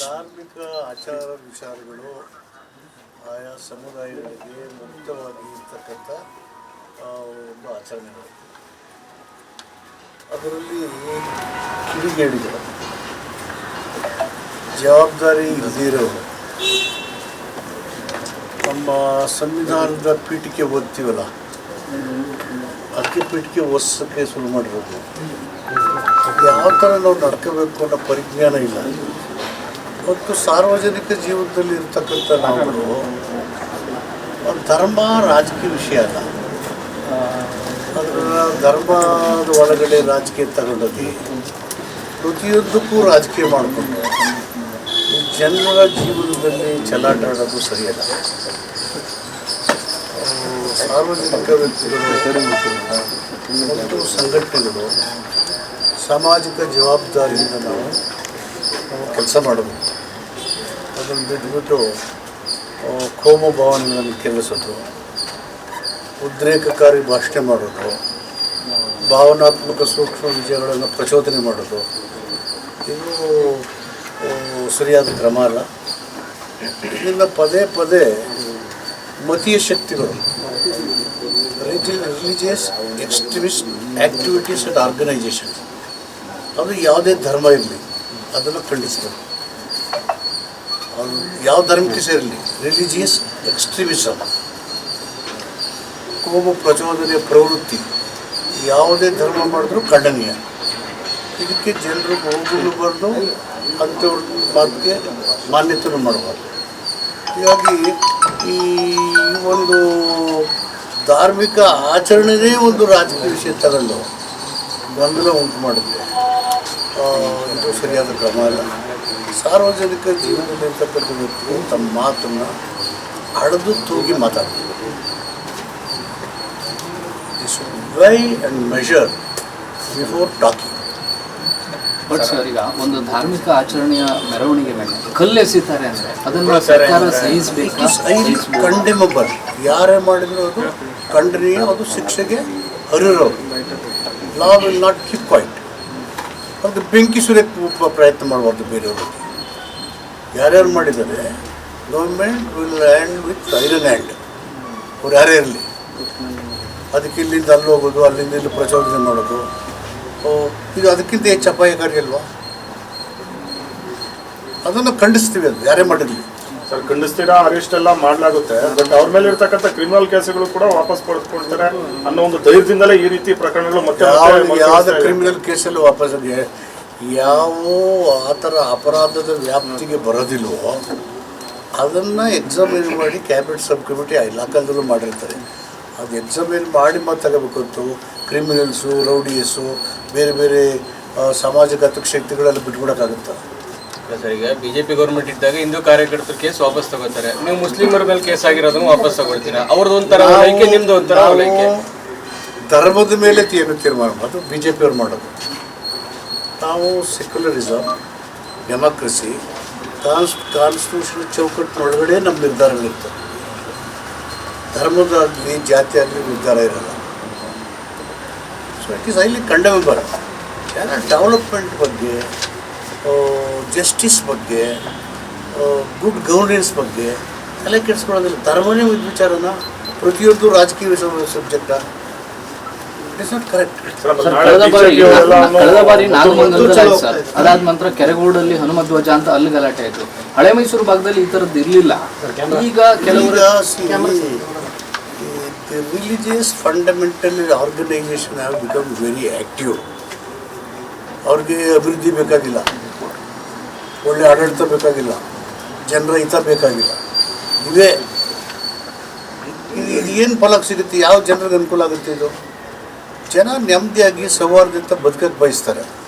ಧಾರ್ಮಿಕ ಆಚಾರ ವಿಚಾರಗಳು ಆಯಾ ಸಮುದಾಯಗಳಿಗೆ ಮುಕ್ತವಾಗಿ ಇರ್ತಕ್ಕಂಥ ಒಂದು ಆಚರಣೆಗಳು. ಅದರಲ್ಲಿ ಕಿಡಿಗೇಡಿಗಳು. ಜವಾಬ್ದಾರಿ ಇಲ್ದಿರೋರು ನಮ್ಮ ಸಂವಿಧಾನದ ಪೀಠಕ್ಕೆ ಓದ್ತೀವಲ್ಲ ಅಕ್ಕಿ ಪಿಟಕಿ ಒಸಕ್ಕೆ ಶುರು ಮಾಡಿರೋದು. ಯಾವ ಥರ ನಾವು ನಡ್ಕೋಬೇಕು ಅನ್ನೋ ಪರಿಜ್ಞಾನ ಇಲ್ಲ. ಮತ್ತು ಸಾರ್ವಜನಿಕ ಜೀವನದಲ್ಲಿ ಇರ್ತಕ್ಕಂಥ ಒಂದು ಧರ್ಮ ರಾಜಕೀಯ ವಿಷಯ ಅಲ್ಲ. ಅದರ ಧರ್ಮದ ಒಳಗಡೆ ರಾಜಕೀಯ ತಗೊಂಡೋಗಿ ಪ್ರತಿಯೊಂದಕ್ಕೂ ರಾಜಕೀಯ ಮಾಡಿಕೊಂಡು ಜನರ ಜೀವನದಲ್ಲಿ ಚಲಾಟ ಆಡೋದು ಸರಿಯಲ್ಲ. ಸಾರ್ವಜನಿಕ ವ್ಯಕ್ತಿಗಳು ಮತ್ತು ಸಂಘಟನೆಗಳು ಸಾಮಾಜಿಕ ಜವಾಬ್ದಾರಿಯಿಂದ ನಾವು ಕೆಲಸ ಮಾಡಬೇಕು ಅದನ್ನು ಬಿಟ್ಟುಬಿಟ್ಟು ಕೋಮು ಭಾವನೆಗಳನ್ನು ಕೆಲಸೋದು ಉದ್ರೇಕಕಾರಿ ಭಾಷಣ ಮಾಡೋದು, ಭಾವನಾತ್ಮಕ ಸೂಕ್ಷ್ಮ ವಿಷಯಗಳನ್ನು ಪ್ರಚೋದನೆ ಮಾಡೋದು. ಇದು ಸರಿಯಾದ ಕ್ರಮ ಅಲ್ಲ. ಇದನ್ನು ಪದೇ ಪದೇ ಮತೀಯ ಶಕ್ತಿಗಳು. Religious extremist activities and organisation ಅದು ಯಾವುದೇ ಧರ್ಮ ಇರಲಿ, ಅದನ್ನು ಖಂಡಿಸ್ತಾರೆ. ಅದು ಯಾವ ಧರ್ಮಕ್ಕೆ ಸೇರಲಿ ರಿಲಿಜಿಯಸ್ ಎಕ್ಸ್ಟ್ರೀಮಿಸಮ್ ಕೋಮ ಪ್ರಚೋದನೆಯ ಪ್ರವೃತ್ತಿ, ಯಾವುದೇ ಧರ್ಮ ಮಾಡಿದ್ರೂ ಖಂಡನೀಯ. ಇದಕ್ಕೆ ಜನರು ಹೋಗಲೂಬಾರ್ದು ಅಂಥವ್ರ ಮಾತಿಗೆ ಮಾನ್ಯತೆಯನ್ನು ಮಾಡಬಾರ್ದು ಹೀಗಾಗಿ ಈ ಒಂದು ಧಾರ್ಮಿಕ ಆಚರಣೆನೇ ಒಂದು ರಾಜಕೀಯ ವಿಷಯ ತಗೊಂಡು ಗೊಂದಲ ಉಂಟು ಮಾಡಿದೆ. ಇದು ಸರಿಯಾದ ಕ್ರಮ ಅಲ್ಲ. ಸಾರ್ವಜನಿಕ ಜೀವನದಲ್ಲಿ ಇರ್ತಕ್ಕಂಥ ವ್ಯಕ್ತಿಗಳು ತಮ್ಮ ಮಾತನ್ನು ಅಳೆದು ತೂಗಿ ಮಾತಾಡಬೇಕು weigh and measure before talking but sir ಈಗ ಒಂದು ಧಾರ್ಮಿಕ ಆಚರಣೆಯ ಮೆರವಣಿಗೆ ಮೇಲೆ ಕಲ್ಲೆಸಿತಾರೆ ಅಂದ್ರೆ ಅದನ್ನ ಸರ್ಕಾರ ಸಹಿಸಬೇಕು? ಕಂಡೆಮಬಲ್ ಯಾರೇ ಮಾಡಿದ್ರು ಅದು ಖಂಡನೀಯ ಅದು ಶಿಕ್ಷೆಗೆ ಅರ್ಹರು law will not keep quiet ಅದು ಬೆಂಕಿ ಸುರಿಯಕ್ಕೆ ಪ್ರಯತ್ನ ಮಾಡಬಾರ್ದು ಬೇರೆಯವರು. ಯಾರ್ಯಾರು ಮಾಡಿದರೆ government will hand with iron hand ಅವ್ರು ಯಾರೇ ಇರಲಿ? ಅದಕ್ಕೆ ಇಲ್ಲಿಂದ ಅಲ್ಲಿ ಹೋಗೋದು ಅಲ್ಲಿಂದ ಇಲ್ಲಿ ಪ್ರಚೋದನೆ ಮಾಡೋದು. ಇದು ಅದಕ್ಕಿಂತ ಹೆಚ್ಚು ಅಪಾಯಕಾರಿ ಅಲ್ವಾ? ಅದನ್ನು ಖಂಡಿಸ್ತೀವಿ ಅದು ಯಾರೇ ಮಾಡಿರಲಿ. ಸರ್ ಖಂಡಿಸ್ತೀರಾ? ಅರೆಸ್ಟ್ ಎಲ್ಲ ಮಾಡಲಾಗುತ್ತೆ. ಬಟ್ ಅವ್ರ ಮೇಲೆ ಇರ್ತಕ್ಕಂಥ ಕ್ರಿಮಿನಲ್ ಕೇಸುಗಳು ಕೂಡ ವಾಪಸ್ ಪಡೆದುಕೊಳ್ತಾರೆ ಅನ್ನೋ ಒಂದು ಧೈರ್ಯದಿಂದಲೇ ಈ ರೀತಿ ಪ್ರಕರಣಗಳು ಮತ್ತೆ ಯಾವ ಕ್ರಿಮಿನಲ್ ಕೇಸಲ್ಲಿ ವಾಪಸ್ ಯಾವ ಆ ಥರ ಅಪರಾಧದ ವ್ಯಾಪ್ತಿಗೆ ಬರೋದಿಲ್ವೋ ಅದನ್ನು ಎಕ್ಸಾಮಿನ್ ಮಾಡಿ ಕ್ಯಾಬಿನೆಟ್ ಸಬ್ ಕಮಿಟಿ ಆ ಕಾಲದಲ್ಲೂ ಮಾಡಿರ್ತಾರೆ. ಅದು ಎಕ್ಸಾಮಿನ್ ಮಾಡಿ ಮತ್ತೆ ತಗೋಬೇಕಂತು ಕ್ರಿಮಿನಲ್ಸು ರೌಡಿಯಸ್ಸು ಬೇರೆ ಬೇರೆ ಸಮಾಜಘಾತಕ ಶಕ್ತಿಗಳೆಲ್ಲ ಬಿಟ್ಬಿಡೋಕ್ಕಾಗುತ್ತಾ? ಸರ್ ಈಗ ಬಿಜೆಪಿ ಗೌರ್ಮೆಂಟ್ ಇದ್ದಾಗ ಹಿಂದೂ ಕಾರ್ಯಕರ್ತರು ಕೇಸ್ ವಾಪಸ್ ತಗೋತಾರೆ. ನೀವು ಮುಸ್ಲಿಮರ ಮೇಲೆ ಕೇಸ್ ಆಗಿರೋದನ್ನು ವಾಪಸ್ ತಗೊಳ್ತೀರಾ? ಅವ್ರದ್ದು ಒಂಥರ ನಿಮ್ದು ಒಂಥರ ನಾವು ಧರ್ಮದ ಮೇಲೆ ತೀರ್ಮಾನ ತೀರ್ಮಾನ ಅದು ಬಿ ಜೆ ಪಿಯವ್ರು ಮಾಡೋದು. ನಾವು ಸೆಕ್ಯುಲರಿಸಮ್ ಡೆಮಾಕ್ರಸಿ ಕಾನ್ಸ್ ಕಾನ್ಸ್ಟಿಟ್ಯೂಷನ್ ಚೌಕಟ್ಟಿನೊಳಗಡೆ ನಮ್ಮ ನಿರ್ಧಾರಗಳಿರ್ತವೆ. ಧರ್ಮದಾಗಲಿ ಜಾತಿ ಆಗಲಿ ನಿರ್ಧಾರ ಇರಲ್ಲ. So it is highly condemnable ಯಾರ ಡೆವಲಪ್ಮೆಂಟ್ ಬಗ್ಗೆ ಜಸ್ಟಿಸ್ ಬಗ್ಗೆ ಗುಡ್ ಗವರ್ನೆನ್ಸ್ ಬಗ್ಗೆ ತಲೆ ಕೆಡಿಸ್ಕೊಳ್ಳೋದಿಲ್ಲ. ಧರ್ಮನೇ ಒಂದು ವಿಚಾರನ ಪ್ರತಿಯೊಂದು ರಾಜಕೀಯ ಸಬ್ಜೆಕ್ಟ ಕಳೆದ ಬಾರಿ ಅದಾದ ನಂತರ ಕೆರೆಗೋಡಲ್ಲಿ ಹನುಮ ಧ್ವಜ ಅಂತ ಅಲ್ಲಿ ಗಲಾಟೆ ಆಯ್ತು. ಹಳೆ ಮೈಸೂರು ಭಾಗದಲ್ಲಿ ಈ ಥರದ್ದು ಇರಲಿಲ್ಲ. ಈಗ ಕೆಲವರು the religious fundamental organization have become very active. ಅವ್ರಿಗೆ ಅಭಿವೃದ್ಧಿ ಬೇಕಾಗಿಲ್ಲ. ಒಳ್ಳೆ ಆಡಳಿತ ಬೇಕಾಗಿಲ್ಲ. ಜನರ ಹಿತ ಬೇಕಾಗಿಲ್ಲ. ಇದು. ಏನು ಫಲಕ್ಕೆ ಸಿಗುತ್ತೆ? ಯಾವ ಜನರಿಗೆ ಅನುಕೂಲ ಆಗುತ್ತೆ ಇದು? ಜನ ನೆಮ್ಮದಿಯಾಗಿ ಸೌಹಾರ್ದದಿಂದ ಬದುಕಕ್ಕೆ ಬಯಸ್ತಾರೆ.